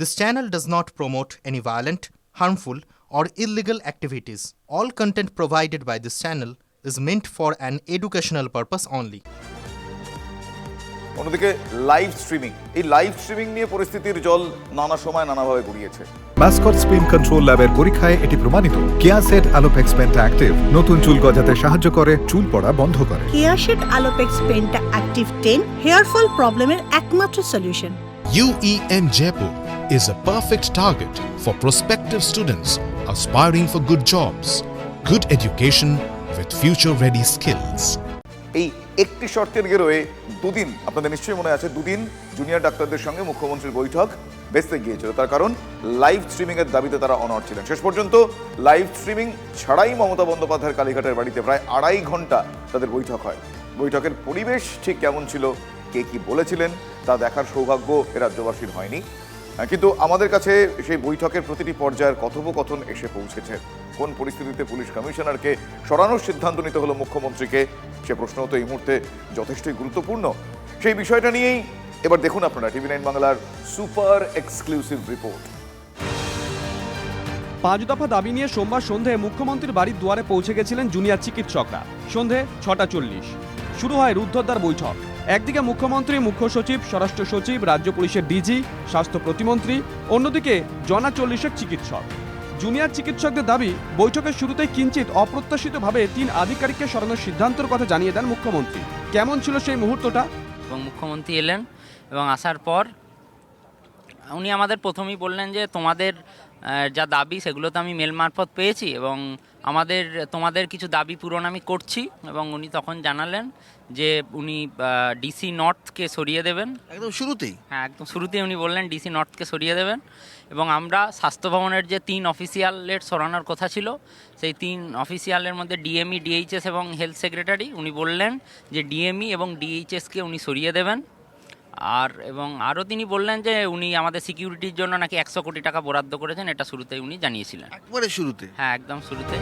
This channel does not promote any violent, harmful, or illegal activities. All content provided by this channel is meant for an educational purpose only. অন্যদিকে live streaming এই live streaming নিয়ে পরিস্থিতির জল নানা সময় নানাভাবে গড়িয়েছে। Mascot spin control ল্যাবের পরীক্ষায় এটি প্রমাণিত। কেয়াসেট আলোপেক্স পেন্টা অ্যাক্টিভ নতুন চুল গজাতে সাহায্য করে চুল পড়া বন্ধ করে। কেয়াশেড আলোপেক্স পেনটা অ্যাক্টিভ টেন হেয়ার ফল প্রবলেমের একমাত্র solution UEM Jaipur is a perfect target for prospective students aspiring for good jobs, good education with future ready skills. একটি শর্তের গেরোয়ে দুদিন আপনাদের নিশ্চয়ই মনে আছে দুদিন জুনিয়র ডাক্তারদের সঙ্গে মুখ্যমন্ত্রীর বৈঠক বেসতে গিয়েছিল। তার কারণ লাইভ স্ট্রিমিং এর দাবিতে তারা অনড় ছিলেন। শেষ পর্যন্ত লাইভ স্ট্রিমিং ছাড়াই মমতা বন্দ্যোপাধ্যায়ের কালীঘাটের বাড়িতে প্রায় আড়াই ঘণ্টা তাদের বৈঠক হয়। বৈঠকের পরিবেশ ঠিক কেমন ছিল কে কি বলেছিলেন তা দেখার সৌভাগ্য এ রাজ্যবাসীর হয়নি। কিন্তু আমাদের কাছে সেই বৈঠকের প্রতিটি পর্যায়ের কথোপকথন এসে পৌঁছেছে। কোন পরিস্থিতিতে পুলিশ কমিশনারকে সরানোর সিদ্ধান্ত নিতে হলো মুখ্যমন্ত্রীকে, সে প্রশ্ন তো এই মুহূর্তে যথেষ্টই গুরুত্বপূর্ণ। সেই বিষয়টা নিয়েই এবার দেখুন আপনারা টিভি নাইন বাংলার সুপার এক্সক্লুসিভ রিপোর্ট। পাঁচ দফা দাবি নিয়ে সোমবার সন্ধে মুখ্যমন্ত্রীর বাড়ির দুয়ারে পৌঁছে গেছিলেন জুনিয়র চিকিৎসকরা। সন্ধে ছটা চল্লিশ। শুরু হয় রুদ্ধদ্বার বৈঠক। একদিকে মুখ্যমন্ত্রী, মুখ্য সচিব, স্বরাষ্ট্র সচিব, রাজ্য পুলিশের ডিজি, স্বাস্থ্য প্রতিমন্ত্রী, অন্যদিকে জনা চল্লিশেক চিকিৎসক। জুনিয়র চিকিৎসকদের দাবি, বৈঠকের শুরুতেই কিঞ্চিত অপ্রত্যাশিতভাবে তিন আধিকারিককে সরানোর সিদ্ধান্তের কথা জানিয়ে দেন মুখ্যমন্ত্রী। কেমন ছিল সেই মুহূর্তটা? এবং মুখ্যমন্ত্রী এলেন এবং আসার পর উনি আমাদের প্রথমেই বললেন যে তোমাদের যা দাবি সেগুলো তো আমি মেল মারফত পেয়েছি এবং আমাদের তোমাদের কিছু দাবি পূরণ আমি করছি এবং উনি তখন জানালেন যে উনি ডিসি নর্থকে সরিয়ে দেবেন। একদম শুরুতেই? হ্যাঁ একদম শুরুতেই উনি বললেন ডিসি নর্থকে সরিয়ে দেবেন এবং আমরা স্বাস্থ্য ভবনের যে তিন অফিসিয়ালের সরানোর কথা ছিল সেই তিন অফিসিয়ালের মধ্যে ডিএমই ডিএইচএস এবং হেলথ সেক্রেটারি উনি বললেন যে ডিএমই এবং ডিএইচএসকে উনি সরিয়ে দেবেন। আর এবং আরও তিনি বললেন যে উনি আমাদের সিকিউরিটির জন্য নাকি একশো কোটি টাকা বরাদ্দ করেছেন এটা শুরুতেই উনি জানিয়েছিলেন। একবারে শুরুতে? হ্যাঁ একদম শুরুতে।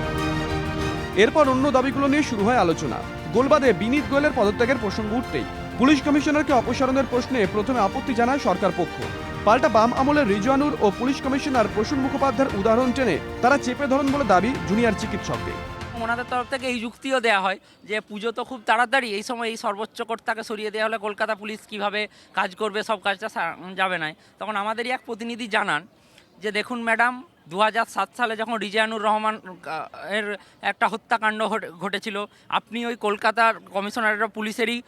এরপর অন্য দাবিগুলো নিয়ে শুরু হয় আলোচনা। গোলবাদে বিনীত গোয়েলের পদত্যাগের প্রসঙ্গ উঠতেই পুলিশ কমিশনারকে অপসারণের প্রশ্নে প্রথমে আপত্তি জানায় সরকার পক্ষ। পাল্টা বাম আমলের রিজওয়ানুর ও পুলিশ কমিশনার প্রসূন মুখোপাধ্যায়ের উদাহরণ টেনে তারা চেপে ধরন বলে দাবি জুনিয়র চিকিৎসকদের। ওনাদের তরফ থেকে এই যুক্তিও দেওয়া হয় যে পুজো তো খুব তাড়াতাড়ি, এই সময় এই সর্বোচ্চ কর্তাকে সরিয়ে দেওয়া হলে কলকাতা পুলিশ কীভাবে কাজ করবে, সব কাজটা যাবে না। তখন আমাদেরই এক প্রতিনিধি জানান যে, দেখুন ম্যাডাম দু সালে যখন রিজানুর রহমান এর একটা হত্যাকাণ্ড ঘটে- ঘটেছিল, আপনি ওই কলকাতার কমিশনারেট অফ পুলিশেরই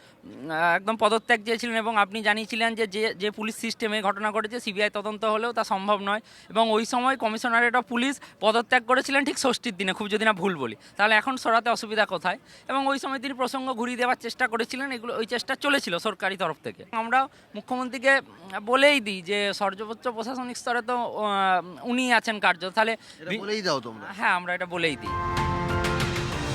একদম পদত্যাগ চেয়েছিলেন এবং আপনি জানিয়েছিলেন যে যে যে পুলিশ সিস্টেমে ঘটনা ঘটেছে, সিবিআই তদন্ত হলেও তা সম্ভব নয় এবং ওই সময় কমিশনারেট অফ পুলিশ পদত্যাগ করেছিলেন ঠিক ষষ্ঠীর দিনে, খুব যদি না ভুল বলি। তাহলে এখন সরাতে অসুবিধা কোথায়? এবং ওই সময় তিনি প্রসঙ্গ ঘুরিয়ে দেওয়ার চেষ্টা করেছিলেন, এগুলো, ওই চেষ্টা চলেছিল সরকারি তরফ থেকে। আমরা মুখ্যমন্ত্রীকে বলেই দিই যে সর্বোচ্চ প্রশাসনিক স্তরে তো উনি আছেন কার্য তাহলে বলেই দাও তোমরা। হ্যাঁ আমরা এটা বলেই দিই।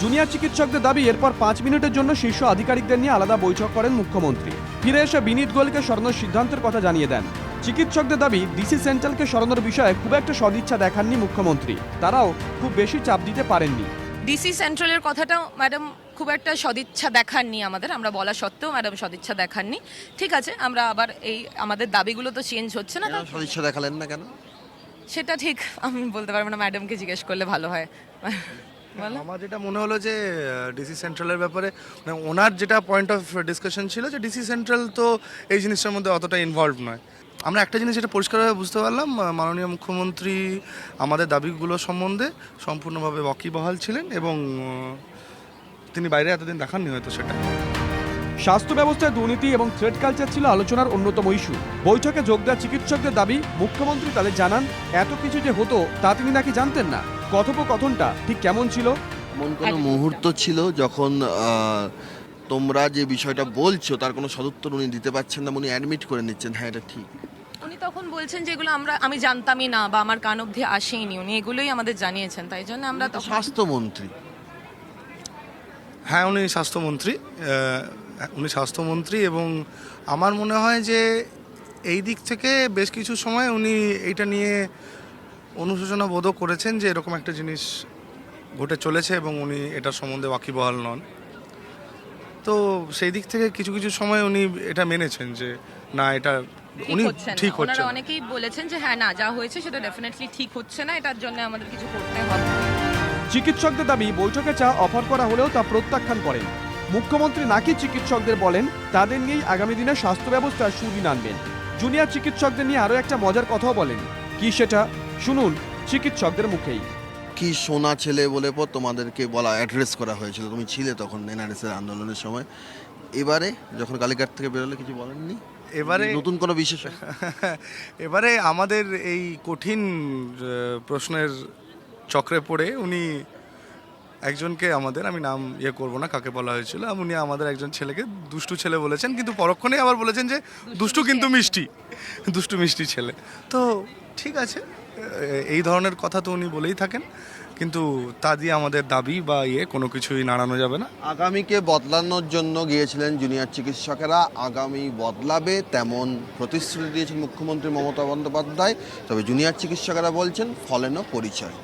জুনিয়র চিকিৎসকদের দাবি এরপর পাঁচ মিনিটের জন্য শীর্ষ আধিকারিকদের নিয়ে আলাদা বৈঠক করেন মুখ্যমন্ত্রী। ফিরে এসে বিনীত গোয়েলকে সরানোর সিদ্ধান্তের কথা জানিয়ে দেন। চিকিৎসকদের দাবি ডিসি সেন্ট্রালকে সরানোর বিষয়ে খুব একটা সদিচ্ছা দেখাননি মুখ্যমন্ত্রী। তারাও খুব বেশি চাপ দিতে পারেননি। ডিসি সেন্ট্রালের কথাটাও ম্যাডাম খুব একটা সদিচ্ছা দেখাননি আমাদের আমরা বলা সত্ত্বেও ম্যাডাম সদিচ্ছা দেখাননি। ঠিক আছে আমরা আবার এই আমাদের দাবিগুলো তো চেঞ্জ হচ্ছে না কেন সদিচ্ছা দেখালেন না কেন? সেটা ঠিক, আমি বলতে পারব না ম্যাডামকে জিজ্ঞেস করলে ভালো হয়। আমার যেটা মনে হলো যে ডিসি সেন্ট্রালের ব্যাপারে মানে ওনার যেটা পয়েন্ট অফ ডিসকাশন ছিল যে ডিসি সেন্ট্রাল তো এই জিনিসটার মধ্যে অতটা ইনভলভ নয়। আমরা একটা জিনিস যেটা পরিষ্কারভাবে বুঝতে পারলাম মাননীয় মুখ্যমন্ত্রী আমাদের দাবিগুলো সম্বন্ধে সম্পূর্ণভাবে ওয়াকিবহাল ছিলেন এবং তিনি বাইরে এতদিন দেখাননি হয়তো সেটা। স্বাস্থ্য ব্যবস্থায় দুর্নীতি এবং থ্রেড কালচার ছিল আলোচনার অন্যতম ইস্যু। বৈঠকে যোগ দেওয়া চিকিৎসকদের দাবি মুখ্যমন্ত্রী তাদের জানান এত কিছু যে হতো তা তিনি নাকি জানতেন না। কথোপকথনটা ঠিক কেমন ছিল? এমন কোনো মুহূর্ত ছিল যখন তোমরা যে বিষয়টা বলছো তার কোনো সদুত্তর উনি দিতে পারছেন না উনি অ্যাডমিট করে নিচ্ছেন। হ্যাঁ এটা ঠিক। উনি তখন বলছেন যে এগুলো আমরা আমি জানতামই না বা আমার কান অবধি আসেইনি। উনি এগুলোই আমাদের জানিয়েছেন তাই জন্য আমরা স্বাস্থ্যমন্ত্রী। হ্যাঁ উনি স্বাস্থ্যমন্ত্রী উনি স্বাস্থ্যমন্ত্রী এবং আমার মনে হয় যে এই দিক থেকে বেশ কিছু সময় উনি এইটা নিয়ে অনুশোচনা বোধও করেছেন যে এরকম একটা জিনিস ঘটে চলেছে এবং উনি এটার সম্বন্ধে ওয়াকিবহাল নন। তো সেই দিক থেকে কিছু কিছু সময় উনি এটা মেনেছেন যে না এটা উনি হচ্ছে ঠিক হচ্ছে না। অনেকেই বলেছেন যে হ্যাঁ না যা হয়েছে সেটা ডেফিনেটলি ঠিক হচ্ছে না এটার জন্য আমাদের কিছু করতে হবে। চিকিৎসকদের দাবি বৈঠকে চা অফার করা হলেও তা প্রত্যাখ্যান করেন। মুখ্যমন্ত্রী নাকি চিকিৎসকদের বলেন তাদের নিয়েই আগামী দিনে স্বাস্থ্য ব্যবস্থা সুদিন আনবেন। জুনিয়র চিকিৎসকদের নিয়ে আরও একটা মজার কথাও বলেন। কি সেটা? শুনুন চিকিৎসকদের মুখেই। কি সোনা ছেলে বলে পর তোমাদেরকে বলা অ্যাড্রেস করা হয়েছিল। তুমি ছিলে তখন এনআরএস এর আন্দোলনের সময়। এবারে যখন কালীঘাট থেকে বেরোলে কিছু বলেননি? এবারে নতুন কোনো বিশেষ? এবারে আমাদের এই কঠিন প্রশ্নের চক্রে পড়ে উনি একজনকে আমাদের আমি নাম ইয়ে করব না কাকে বলা হয়েছিল উনি আমাদের একজন ছেলেকে দুষ্টু ছেলে বলেছেন কিন্তু পরক্ষণে আবার বলেছেন যে দুষ্টু কিন্তু মিষ্টি দুষ্টু মিষ্টি ছেলে। তো ঠিক আছে এই ধরনের কথা তো উনি বলেই থাকেন কিন্তু তা দিয়ে আমাদের দাবি বা ইয়ে কোনো কিছুই নাড়ানো যাবে না। আগামীকে বদলানোর জন্য গিয়েছিলেন জুনিয়র চিকিৎসকেরা আগামী বদলাবে তেমন প্রতিশ্রুতি দিয়েছেন মুখ্যমন্ত্রী মমতা বন্দ্যোপাধ্যায় তবে জুনিয়র চিকিৎসকেরা বলছেন ফলেনও পরিচয়।